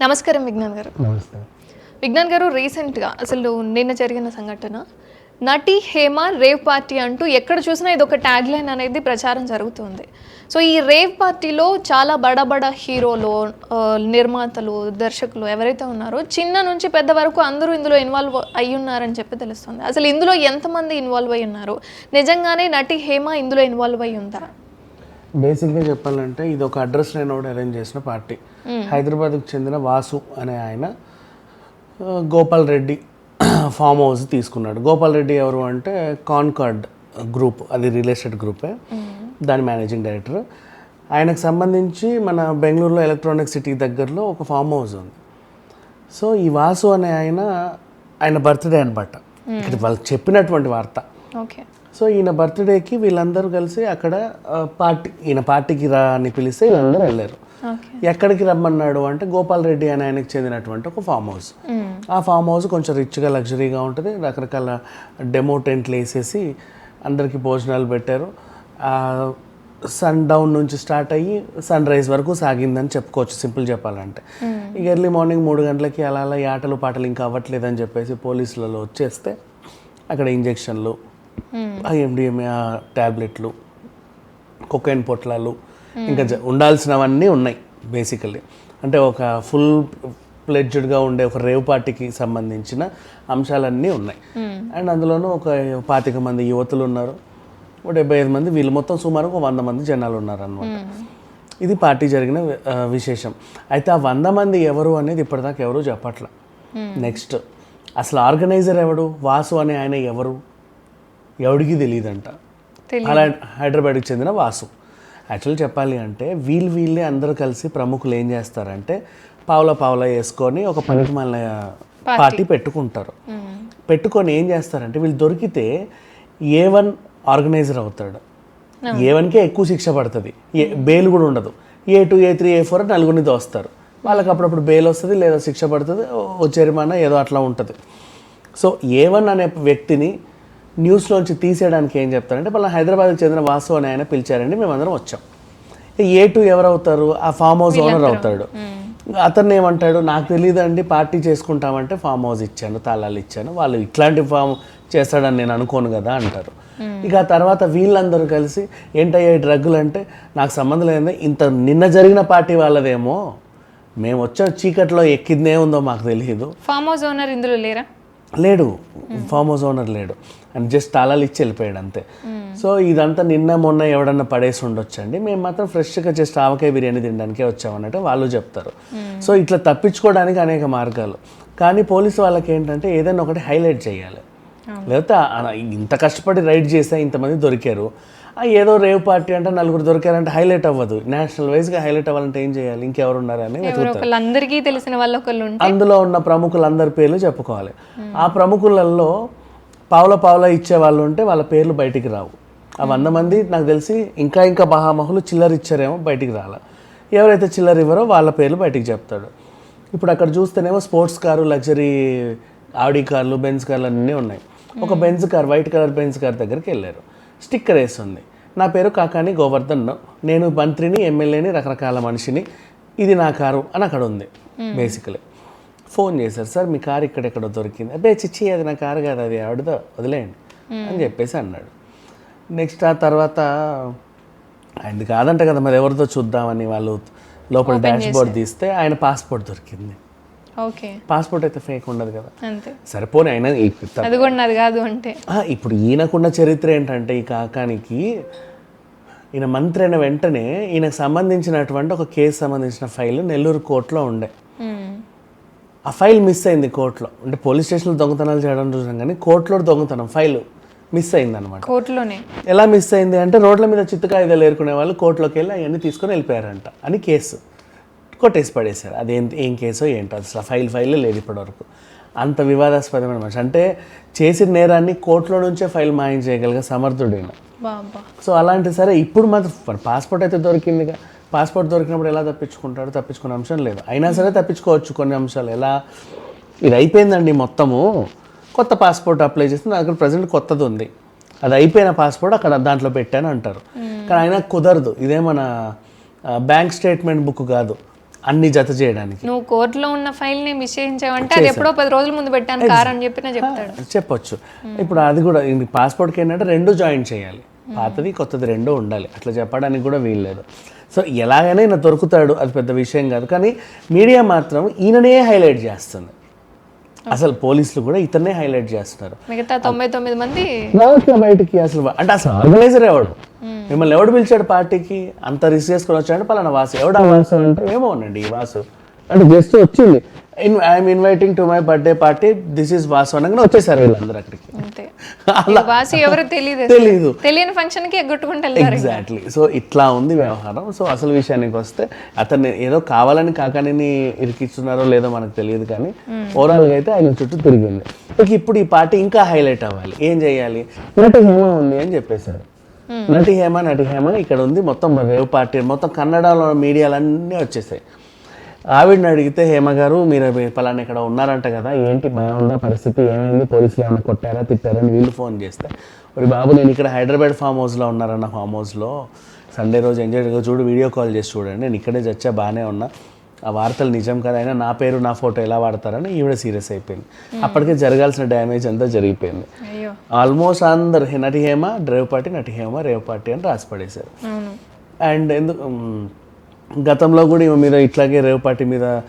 నమస్కారం విజ్ఞాన్ గారు. నమస్తే. విజ్ఞాన్ గారు రీసెంట్గా అసలు నిన్న జరిగిన సంఘటన నటి హేమ రేవ్ పార్టీ అంటూ ఎక్కడ చూసినా ఇది ఒక ట్యాగ్ లైన్ అనేది ప్రచారం జరుగుతుంది. సో ఈ రేవ్ పార్టీలో చాలా బడ బడ హీరోలు నిర్మాతలు దర్శకులు ఎవరైతే ఉన్నారో చిన్న నుంచి పెద్ద వరకు అందరూ ఇందులో ఇన్వాల్వ్ అయి ఉన్నారని చెప్పి తెలుస్తుంది. అసలు ఇందులో ఎంతమంది ఇన్వాల్వ్ అయి ఉన్నారు? నిజంగానే నటి హేమ ఇందులో ఇన్వాల్వ్ అయి ఉందా? బేసిక్గా చెప్పాలంటే ఇది ఒక అడ్రస్ నేను ఒకటి అరేంజ్ చేసిన పార్టీ. హైదరాబాద్కి చెందిన వాసు అనే ఆయన గోపాల్ రెడ్డి ఫామ్ హౌస్ తీసుకున్నాడు. గోపాల్ రెడ్డి ఎవరు అంటే కాన్కార్డ్ గ్రూప్ అది రియల్ ఎస్టేట్ గ్రూపే దాని మేనేజింగ్ డైరెక్టర్ ఆయనకు సంబంధించి మన బెంగళూరులో ఎలక్ట్రానిక్ సిటీ దగ్గరలో ఒక ఫామ్ హౌస్ ఉంది. సో ఈ వాసు అనే ఆయన ఆయన బర్త్డే అనమాట ఇక్కడ వాళ్ళకి చెప్పినటువంటి వార్త. ఓకే. సో ఈయన బర్త్డేకి వీళ్ళందరూ కలిసి అక్కడ పార్టీ ఈయన పార్టీకి రా అని పిలిస్తే వీళ్ళందరూ వెళ్ళారు. ఎక్కడికి రమ్మన్నాడు అంటే గోపాల్ రెడ్డి అని ఆయనకి చెందినటువంటి ఒక ఫామ్ హౌస్. ఆ ఫామ్ హౌస్ కొంచెం రిచ్గా లగ్జరీగా ఉంటుంది. రకరకాల డెమో టెంట్లు వేసేసి అందరికీ భోజనాలు పెట్టారు. సన్ డౌన్ నుంచి స్టార్ట్ అయ్యి సన్ రైజ్ వరకు సాగిందని చెప్పుకోవచ్చు సింపుల్ చెప్పాలంటే. ఇక ఎర్లీ మార్నింగ్ మూడు గంటలకి అలా అలా ఈ ఆటలు పాటలు ఇంకా అవ్వట్లేదని చెప్పేసి పోలీసులలో వచ్చేస్తే అక్కడ ఇంజెక్షన్లు ఐఎండిఎంఏ ట్యాబ్లెట్లు కొకైన్ పొట్లాలు ఇంకా జ- ఉండాల్సినవన్నీ ఉన్నాయి బేసికల్లీ. అంటే ఒక ఫుల్ ప్లెడ్జ్డ్గా ఉండే ఒక రేవ్ పార్టీకి సంబంధించిన అంశాలన్నీ ఉన్నాయి. అండ్ అందులోనూ ఒక పాతిక మంది యువతులు ఉన్నారు ఒక డెబ్బై ఐదు మంది వీళ్ళు మొత్తం సుమారు ఒక వంద మంది జనాలు ఉన్నారు అనమాట ఇది పార్టీ జరిగిన ఆ, విశేషం. అయితే ఆ వంద మంది ఎవరు అనేది ఇప్పటిదాకా ఎవరు చెప్పట్ల. నెక్స్ట్ అసలు ఆర్గనైజర్ ఎవడు? వాసు అనే ఆయన ఎవరు? ఎవడికి తెలియదంట తెలియదు. అలా హైదరాబాద్కి చెందిన వాసు. యాక్చువల్ చెప్పాలి అంటే వీళ్ళు వీళ్ళే అందరూ కలిసి ప్రముఖులు ఏం చేస్తారంటే పావుల పావుల వేసుకొని ఒక పనికి మళ్ళీ పార్టీ. పెట్టుకుంటారు. పెట్టుకొని ఏం చేస్తారంటే వీళ్ళు దొరికితే ఏ వన్ ఆర్గనైజర్ అవుతాడు. ఏ వన్కే ఎక్కువ శిక్ష పడుతుంది. ఏ బెయిల్ కూడా ఉండదు. ఏ two A three A four నలుగురిని దోస్తారు. వాళ్ళకి అప్పుడప్పుడు బెయిల్ వస్తుంది లేదా శిక్ష పడుతుంది ఓ జరిమానా ఏదో అట్లా ఉంటుంది. సో ఏ వన్ అనే వ్యక్తిని న్యూస్లోంచి తీసేయడానికి ఏం చెప్తారంటే వాళ్ళ హైదరాబాద్కి చెందిన వాసు అని ఆయన పిలిచారండి మేమందరం వచ్చాం. ఏ టూ ఎవరు అవుతారు ఆ ఫామ్ హౌస్ ఓనర్ అవుతాడు. అతను ఏమంటాడు? నాకు తెలియదండి పార్టీ చేసుకుంటామంటే ఫామ్ హౌస్ ఇచ్చాను తాళాలు ఇచ్చాను వాళ్ళు ఇట్లాంటి ఫామ్ చేస్తాడని నేను అనుకోను కదా అంటారు. ఇక ఆ తర్వాత వీళ్ళందరూ కలిసి ఏంటయ్యా డ్రగ్గులు అంటే నాకు సంబంధం లేదండి ఇంత నిన్న జరిగిన పార్టీ వాళ్ళదేమో? మేము వచ్చాం చీకట్లో ఎక్కిందే ఉందో మాకు తెలియదు ఫామ్ హౌస్ ఓనర్ ఇందులో లేరా? లేడు. ఫామ్ హౌస్ ఓనర్ లేడు. అండ్ జస్ట్ తాళాలు ఇచ్చి వెళ్ళిపోయాడు అంతే. సో ఇదంతా నిన్న మొన్న ఎవడన్నా పడేసి ఉండొచ్చండి. మేము మాత్రం ఫ్రెష్గా జస్ట్ ఆవకాయ బిర్యానీ తినడానికే వచ్చామన్నట్టు వాళ్ళు చెప్తారు. సో ఇట్లా తప్పించుకోవడానికి అనేక మార్గాలు. కానీ పోలీసు వాళ్ళకి ఏంటంటే ఏదైనా ఒకటి హైలైట్ చేయాలి. లేకపోతే ఇంత కష్టపడి రైడ్ చేస్తే ఇంతమంది దొరికారు. ఏదో రేవ్ పార్టీ అంటే నలుగురు దొరికారంటే హైలైట్ అవ్వదు. నేషనల్ వైజ్గా హైలైట్ అవ్వాలంటే ఏం చేయాలి? ఇంకెవరు ఉన్నారని అందరికీ తెలిసిన వాళ్ళు ఒకళ్ళు అందులో ఉన్న ప్రముఖులందరి పేర్లు చెప్పుకోవాలి. ఆ ప్రముఖులలో పావుల పావుల ఇచ్చే వాళ్ళు ఉంటే వాళ్ళ పేర్లు బయటికి రావు. ఆ వంద మంది నాకు తెలిసి ఇంకా ఇంకా మహామహులు చిల్లర ఇచ్చారేమో బయటికి రాల. ఎవరైతే చిల్లర ఇవ్వరో వాళ్ళ పేర్లు బయటికి చెప్తాడు. ఇప్పుడు అక్కడ చూస్తేనేమో స్పోర్ట్స్ కారు లగ్జరీ ఆడి కార్లు బెంజ్ కార్లు అన్నీ ఉన్నాయి. ఒక Benz car white colour Benz car దగ్గరికి వెళ్ళారు. స్టిక్కర్ వేసి ఉంది నా పేరు కాకాని గోవర్ధన్. నేను మంత్రిని ఎమ్మెల్యేని రకరకాల మనిషిని. ఇది నా కారు అని అక్కడ ఉంది బేసికలీ ఫోన్ చేశారు సార్ మీ కారు ఇక్కడెక్కడో దొరికింది. అబ్బే చిచ్చి అది నా కారు కాదు అది ఆవిడదో వదిలేయండి. అని చెప్పేసి అన్నాడు. నెక్స్ట్ ఆ తర్వాత ఆయనది కాదంట కదా మరి ఎవరితో చూద్దామని వాళ్ళు లోపల డాష్ బోర్డ్ తీస్తే ఆయన పాస్పోర్ట్ దొరికింది. పాస్పోర్ట్ అయితే ఫేక్ ఉండదు కదా. సరిపోని ఇప్పుడు అది కూడా కాదు అంటే. ఇప్పుడు ఈయనకున్న చరిత్ర ఏంటంటే ఈ కాకానికి ఈయన మంత్రి అయిన వెంటనే ఈయనకు సంబంధించినటువంటి ఒక కేసు సంబంధించిన ఫైల్ నెల్లూరు కోర్టులో ఉండే. ఆ ఫైల్ మిస్ అయింది కోర్టులో. అంటే పోలీస్ స్టేషన్లో దొంగతనాలు చేయడం చూసాం కానీ కోర్టులో దొంగతనం ఫైల్ మిస్ అయింది అనమాట కోర్టులోనే. ఎలా మిస్ అయింది అంటే రోడ్ల మీద చిత్తు కాగితాలు ఏరుకునే వాళ్ళు కోర్టులోకి వెళ్ళి అవన్నీ తీసుకొని వెళ్ళిపోయారంట అని కేసు కొట్టేసి పడేశారు. అదేం ఏం కేసో ఏంటో అసలు ఫైల్ ఫైల్ లేదు ఇప్పటివరకు. అంత వివాదాస్పదమైన మనిషి. అంటే చేసిన నేరాన్ని కోర్టులో నుంచే ఫైల్ మాయం చేయగలిగే సమర్థుడైన సో అలాంటి సరే ఇప్పుడు మాత్రం పాస్పోర్ట్ అయితే దొరికిందిగా. పాస్పోర్ట్ దొరికినప్పుడు ఎలా తప్పించుకుంటాడు? తప్పించుకునే అంశం లేదు. అయినా సరే తప్పించుకోవచ్చు కొన్ని అంశాలు. ఎలా? ఇది అయిపోయిందండి మొత్తము. కొత్త పాస్పోర్ట్ అప్లై చేస్తే నా దగ్గర ప్రజెంట్ కొత్తది ఉంది. అది అయిపోయిన పాస్పోర్ట్ అక్కడ దాంట్లో పెట్టాను అంటారు. కానీ అయినా కుదరదు. ఇదే మన బ్యాంక్ స్టేట్మెంట్ బుక్ కాదు. అన్ని జత చేయడానికి. నువ్వు కోర్టులో ఉన్న ఫైల్ని మిస్ చేయించావంటే అది ఎప్పుడో పది రోజుల ముందు పెట్టాను కార్ అని చెప్పినా చెప్తాడు. చెప్పొచ్చు. ఇప్పుడు అది కూడా పాస్పోర్ట్కి ఏంటంటే రెండు జాయిన్ చేయాలి. పాతది కొత్తది రెండు ఉండాలి. అట్లా చెప్పడానికి కూడా వీల్లేదు సో ఎలాగైనా ఈయన దొరుకుతాడు అది పెద్ద విషయం కాదు. కానీ మీడియా మాత్రం ఈయననే హైలైట్ చేస్తుంది. అసలు పోలీసులు కూడా ఇతన్నే హైలైట్ చేస్తున్నారు. మిగతా తొంభై తొమ్మిది మంది రావట్లే బయటికి అసలు అంటే అసలు ఆర్గనైజర్ ఎవడు? మిమ్మల్ని ఎవడు పిలిచాడు పార్టీకి? అంత రిస్క్ చేసుకొని వచ్చాడు పలానా వాసు. ఎవడు వాసు అంటే? ఏమో ఉండండి ఈ వాసు. అంటే జస్ట్ వచ్చింది. I'm inviting to my birthday party this is Vasu అనగానే వచ్చేసారు వీళ్ళందరూ అక్కడికి. అంతే. వాసి ఎవరు తెలియదు తెలీదు. తెలియని ఫంక్షన్కి ఎగ్గొట్టుకుంటూ ఎగ్జాక్ట్లీ సో ఇట్లా ఉంది వ్యవహారం. సో అసలు విషయానికి వస్తే అతన్ని ఏదో కావాలని కాకానిని ఇరికిస్తున్నారో లేదో మనకు తెలియదు కానీ ఓవరాల్గా అయితే ఆయన చుట్టూ తిరిగింది ఇక ఇప్పుడు ఈ పార్టీ ఇంకా హైలైట్ అవ్వాలి. ఏం చేయాలి? నటి హేమ ఉంది అని చెప్పేశారు. నటి హేమ నటి హేమ ఇక్కడ ఉంది మొత్తం రేవ్ పార్టీ మొత్తం కన్నడలో మీడియాలన్నీ వచ్చేసాయి. ఆవిడని అడిగితే హేమ గారు మీరు పలానా ఇక్కడ ఉన్నారంట కదా ఏంటి బాగుందా పరిస్థితి ఏమైంది పోలీసులు ఏమైనా కొట్టారా తిట్టారా అని వీళ్ళు ఫోన్ చేస్తే మరి బాబు నేను ఇక్కడ హైదరాబాద్ ఫామ్ హౌస్లో ఉన్నారన్న ఫామ్ హౌస్లో సండే రోజు ఎంజాయ్ చూడు వీడియో కాల్ చేసి చూడండి నేను ఇక్కడే చచ్చా బాగానే ఉన్నా ఆ వార్తలు నిజం కదా అయినా నా పేరు నా ఫోటో ఎలా వాడతారని ఈవిడ సీరియస్ అయిపోయింది. అప్పటికే జరగాల్సిన డ్యామేజ్ అంతా జరిగిపోయింది. ఆల్మోస్ట్ అందరు నటి హేమ డ్రైవ్ పార్టీ నటి హేమ రేవ్ పార్టీ అని రాసి పడేశారు. అండ్ ఎందుకు గతంలో కూడా ఈమె మీద ఇట్లాగే రేవ్ పార్టీ మీద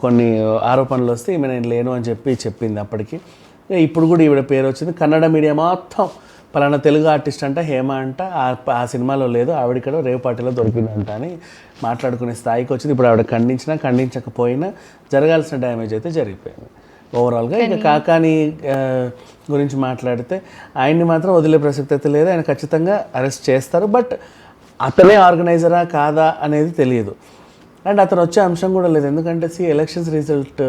కొన్ని ఆరోపణలు వస్తే ఈమె నేను లేను అని చెప్పి చెప్పింది అప్పటికి. ఇప్పుడు కూడా ఈవిడ పేరు వచ్చింది. కన్నడ మీడియా మొత్తం పలానా తెలుగు ఆర్టిస్ట్ అంట హేమ అంట ఆ- సినిమాలో లేదు ఆవిడ ఇక్కడ రేవ్ పార్టీలో దొరికిందంట అని మాట్లాడుకునే స్థాయికి వచ్చింది. ఇప్పుడు ఆవిడ ఖండించినా ఖండించకపోయినా జరగాల్సిన డ్యామేజ్ అయితే జరిగిపోయింది. ఓవరాల్గా ఇక కాకాని గురించి మాట్లాడితే ఆయన్ని మాత్రం వదిలే ప్రసక్తి అయితే లేదు. ఆయన ఖచ్చితంగా అరెస్ట్ చేస్తారు. బట్ అతనే ఆర్గనైజరా కాదా అనేది తెలియదు. అండ్ అతను వచ్చే అంశం కూడా లేదు. ఎందుకంటే సి ఎలక్షన్స్ రిజల్ట్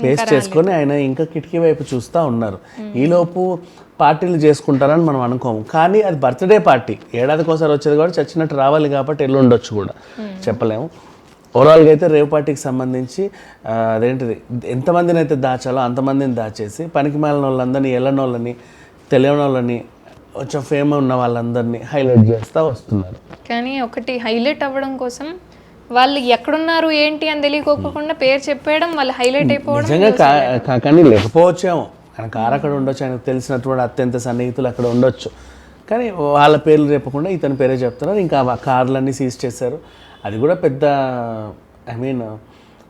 ఫేస్ చేసుకొని ఆయన ఇంకా కిటికీ వైపు చూస్తూ ఉన్నారు. ఈలోపు పార్టీలు చేసుకుంటారని మనం అనుకోము. కానీ అది బర్త్డే పార్టీ. ఏడాదికి ఒకసారి వచ్చేది కూడా చచ్చినట్టు రావాలి కాబట్టి ఎల్లు ఉండొచ్చు కూడా. చెప్పలేము. ఓవరాల్గా అయితే రేవ్ పార్టీకి సంబంధించి అదేంటిది ఎంతమందిని అయితే దాచాలో అంతమందిని దాచేసి పనికి మాలిన వాళ్ళందరినీ ఎల్లని వాళ్ళని తెలియని వాళ్ళని కొంచెం ఫేమ్ ఉన్న వాళ్ళందరినీ హైలైట్ చేస్తూ వస్తున్నారు. కానీ ఒకటి హైలైట్ అవ్వడం కోసం వాళ్ళు ఎక్కడున్నారు ఏంటి అని తెలియకోకుండా పేరు చెప్పేయడం వాళ్ళు హైలైట్ అయిపోవడం నిజంగా కానీ లేకపోవచ్చేమో. ఆయన కారు అక్కడ ఉండొచ్చు ఆయనకు తెలిసినటువంటి అత్యంత సన్నిహితులు అక్కడ ఉండొచ్చు. కానీ వాళ్ళ పేర్లు చెప్పకుండా ఇతని పేరే చెప్తున్నారు ఇంకా ఆ కార్లన్నీ సీజ్ చేశారు. అది కూడా పెద్ద ఐ మీన్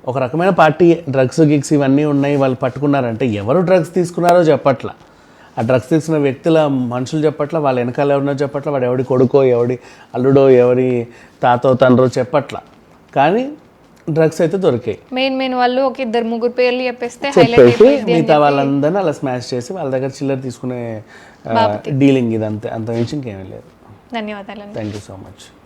ఒక రకమైన పార్టీ డ్రగ్స్ గిగ్స్ ఇవన్నీ ఉన్నాయి వాళ్ళు పట్టుకున్నారంటే ఎవరు డ్రగ్స్ తీసుకున్నారో చెప్పట్లా. ఆ డ్రగ్స్ తీసుకున్న వ్యక్తుల మనుషులు చెప్పట్ల వాళ్ళ వెనకాల ఎవరినో చెప్పట్ల వాడు ఎవడి కొడుకో ఎవడి అల్లుడో ఎవరి తాతో తండ్రో చెప్పట్ల. కానీ డ్రగ్స్ అయితే దొరికాయి. మెయిన్ మెయిన్ వాళ్ళు ఒక ఇద్దరు ముగ్గురు పేర్లు చెప్పేస్తే మిగతా వాళ్ళందరినీ అలా స్మాష్ చేసి వాళ్ళ దగ్గర చిల్లర తీసుకునే డీలింగ్ ఇది అంతే అంత మించి ఇంకేమీ లేదు. ధన్యవాదాలు థ్యాంక్ యూ సో మచ్